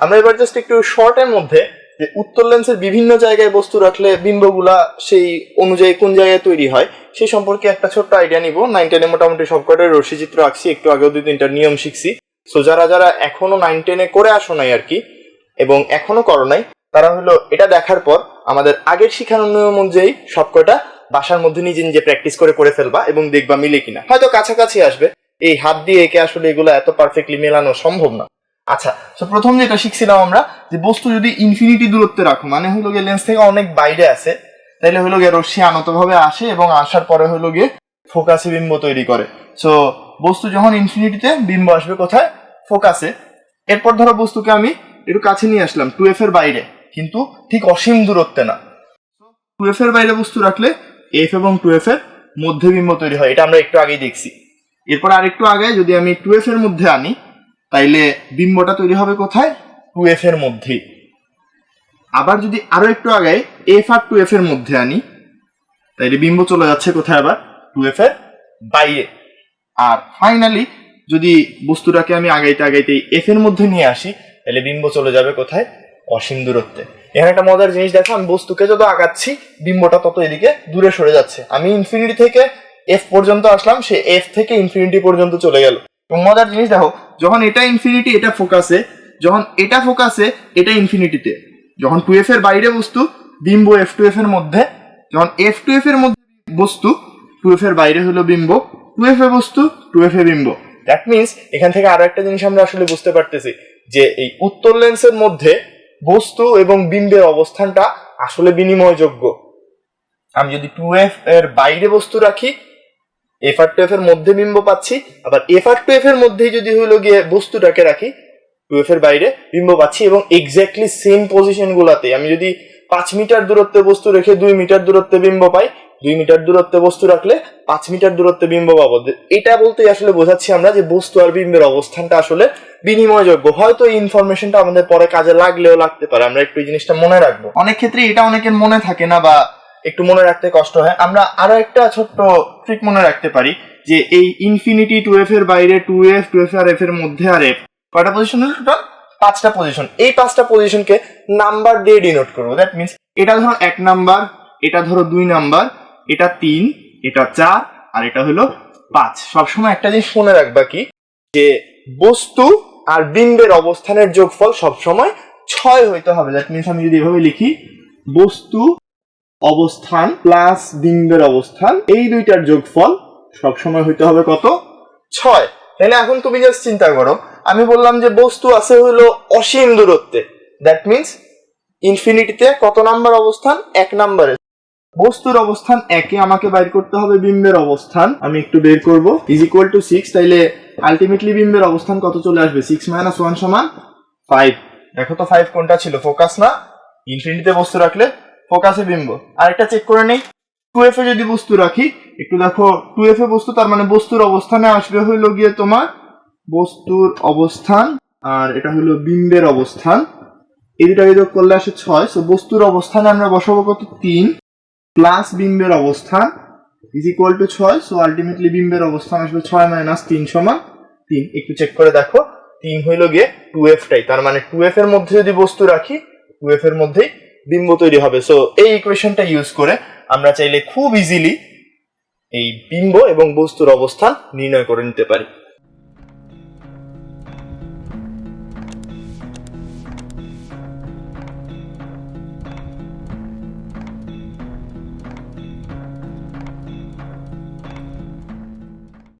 আমরা এবার জাস্ট একটু শর্টের মধ্যে যে উত্তর লেন্সের বিভিন্ন জায়গায় বস্তু রাখলে বিম্বগুলা সেই অনুযায়ী কোন জায়গায় তৈরি হয়, সেই সম্পর্কে একটা ছোট্ট আইডিয়া নিব। নাইন টেনে মোটামুটি রশ্মি চিত্র আঁকছি, একটু আগেও দুই তিনটা নিয়ম শিখছি। সো যারা যারা এখনও নাইন টেনে করে আসো নাই আর কি, এবং এখনও করো নাই, তারা হলো এটা দেখার পর আমাদের আগের শিখানো নিয়ম অনুযায়ী সবকটা বাসার মধ্যে নিজে নিজে প্র্যাকটিস করে করে ফেলবা এবং দেখবা মিলে কিনা। হয়তো কাছাকাছি আসবে। এই হাত দিয়ে একে আসলে এগুলো এত পারফেক্টলি মেলানো সম্ভব না। আচ্ছা তো প্রথম যেটা শিখছিলাম আমরা, যে বস্তু যদি ইনফিনিটি দূরত্বে রাখো মানে হলো গিয়ে লেন্স থেকে অনেক বাইরে আছে তাহলে হলো গিয়ে রশ্মি আনতভাবে আসে এবং আসার পরে হলো গিয়ে ফোকাসে বিম্ব তৈরি করে। সো বস্তু যখন ইনফিনিটিতে বিম্ব আসবে কোথায়? ফোকাসে এরপর ধরো বস্তুকে আমি একটু কাছে নিয়ে আসলাম টু এফ এর বাইরে, কিন্তু ঠিক অসীম দূরত্বে না। টু এফ এর বাইরে বস্তু রাখলে এফ এবং টু এফ এর মধ্যে বিম্ব তৈরি হয়, এটা আমরা একটু আগেই দেখছি। এরপর আরেকটু আগে যদি আমি টু এফ এর মধ্যে আনি তাইলে বিম্বটা তৈরি হবে কোথায়? টু এফ এর মধ্যেই আবার যদি আরও একটু আগে এফ আর টু এফ এর মধ্যে আনি তাইলে বিম্ব চলে যাচ্ছে কোথায় আবার? টু এফ এর বাইরে। আর ফাইনালি যদি বস্তুটাকে আমি আগাইতে আগাইতে এফ এর মধ্যে নিয়ে আসি তাহলে বিম্ব চলে যাবে কোথায়? অসীম দূরত্বে। এখানে একটা মজার জিনিস দেখো আমি বস্তুকে যত আগাচ্ছি বিম্বটা তত এদিকে দূরে সরে যাচ্ছে। আমি ইনফিনিটি থেকে এফ পর্যন্ত আসলাম সে এফ থেকে ইনফিনিটি পর্যন্ত চলে গেল। মজার জিনিস দেখো, যখন এটা ইনফিনিটি এটা ফোকাসে যখন এটা ফোকাসে এটা ইনফিনিটিতে যখন টু এফ এর বাইরে বস্তু, বিম্ব এফ টু এফ এর মধ্যে, যখন এফ টু এফ এর মধ্যে বস্তু টু এফ এর বাইরে হলো বিম্ব টু এফ এ বস্তু টু এফ এ বিম্ব। দ্যাট মিনস এখান থেকে আরও একটা জিনিস আমরা আসলে বুঝতে পারতেছি, যে এই উত্তর লেন্সের মধ্যে বস্তু এবং বিম্বের অবস্থানটা আসলে বিনিময়যোগ্য। আমি যদি টু এফ এর বাইরে বস্তু রাখি এফ আর টু এফ এর মধ্যে বিম্ব পাচ্ছি, আবার এফ আর টু এফ এর মধ্যেই যদি হলো গিয়ে বস্তুটাকে রাখি টু এফ এর বাইরে বিম্ব পাচ্ছি এবং এক্স্যাক্টলি সেম পজিশন গুলাতে আমি যদি পাঁচ মিটার দূরত্বে বস্তু রেখে দুই মিটার দূরত্বে বিম্ব পাই, দুই মিটার দূরত্বে বস্তু রাখলে পাঁচ মিটার দূরত্বে বিম্ব পাবো। এটা বলতেই আসলে বোঝাচ্ছি আমরা যে বস্তু আর বিম্বের অবস্থানটা আসলে বিনিময়যোগ্য। হয়তো এই ইনফরমেশনটা আমাদের পরে কাজে লাগলেও লাগতে পারে, আমরা একটু এই জিনিসটা মনে রাখব। অনেক ক্ষেত্রে এটা অনেকের মনে থাকে না বা একটু মনে রাখতে কষ্ট হয়। আমরা আরও একটা ছোট্ট ট্রিক মনে রাখতে পারি যে এই ইনফিনিটি টু এফ এর বাইরে টু এফ টু এফ আর এফ এর মধ্যে আর এফ কয়টা পজিশন টোটাল পাঁচটা পজিশন এই পাঁচটা পজিশনকে নাম্বার দিয়ে ডিনোট করব। দ্যাট মিনস এটা ধরো এক নাম্বার এটা ধরো দুই নাম্বার এটা তিন, এটা চার, আর এটা হলো পাঁচ। সবসময় একটা জিনিস মনে রাখবা কি? যে বস্তু আর বিম্বের অবস্থানের যোগফল সবসময় ছয় হইতে হবে। দ্যাট মিনস আমি যদি এভাবে লিখি, বস্তু অবস্থান প্লাস বিম্বের অবস্থান, এই দুইটার যোগফল সবসময় হইতে হবে কত? ছয়। তাহলে এখন তুমি জাস্ট চিন্তা করো, আমি বললাম যে বস্তু আছে হলো অসীম দূরত্বে। দ্যাট মিনস ইনফিনিটিতে কত নাম্বার অবস্থান? এক নাম্বারে। বস্তুর অবস্থান একে আমাকে বাইর করতে হবে বিম্বের অবস্থান। আমি একটু বের করব। ইজ ইকুয়াল টু সিক্স তাইলে আলটিমেটলি বিম্বের অবস্থান কত চলে আসবে? সিক্স মাইনাস ওয়ান সমান ফাইভ দেখো তো ফাইভ কোনটা ছিল? ফোকাস না। ইনফিনিটিতে বস্তু রাখলে ফোকাসে বিম্ব। আরেকটা চেক করে নেই। টু এফ এ যদি বস্তু রাখি, একটু দেখো টু এফ এ বস্তু, তার মানে বস্তুর অবস্থানে আসবে হইল গিয়ে তোমার বস্তুর অবস্থান, আর এটা হলো বিম্বের অবস্থান। এই দুটাকে যোগ করলে আসে ছয় সো বস্তুর অবস্থানে আমরা বসাবো কত? তিন প্লাস বিম্বের অবস্থান ইজ ইকুয়াল টু ছয় সো আলটিমেটলি বিম্বের অবস্থান আসবে ছয় মাইনাস তিন সমান তিন। একটু চেক করে দেখো, তিন হইল গিয়ে টু এফটাই তার মানে টু এফ এর মধ্যে যদি বস্তু রাখি টু এফ এর মধ্যেই বিম্ব তৈরি হবে। সো এই ইকুয়েশনটা ইউজ করে আমরা চাইলে খুব ইজিলি এই বিম্ব এবং বস্তুর অবস্থান নির্ণয় করে নিতে পারি।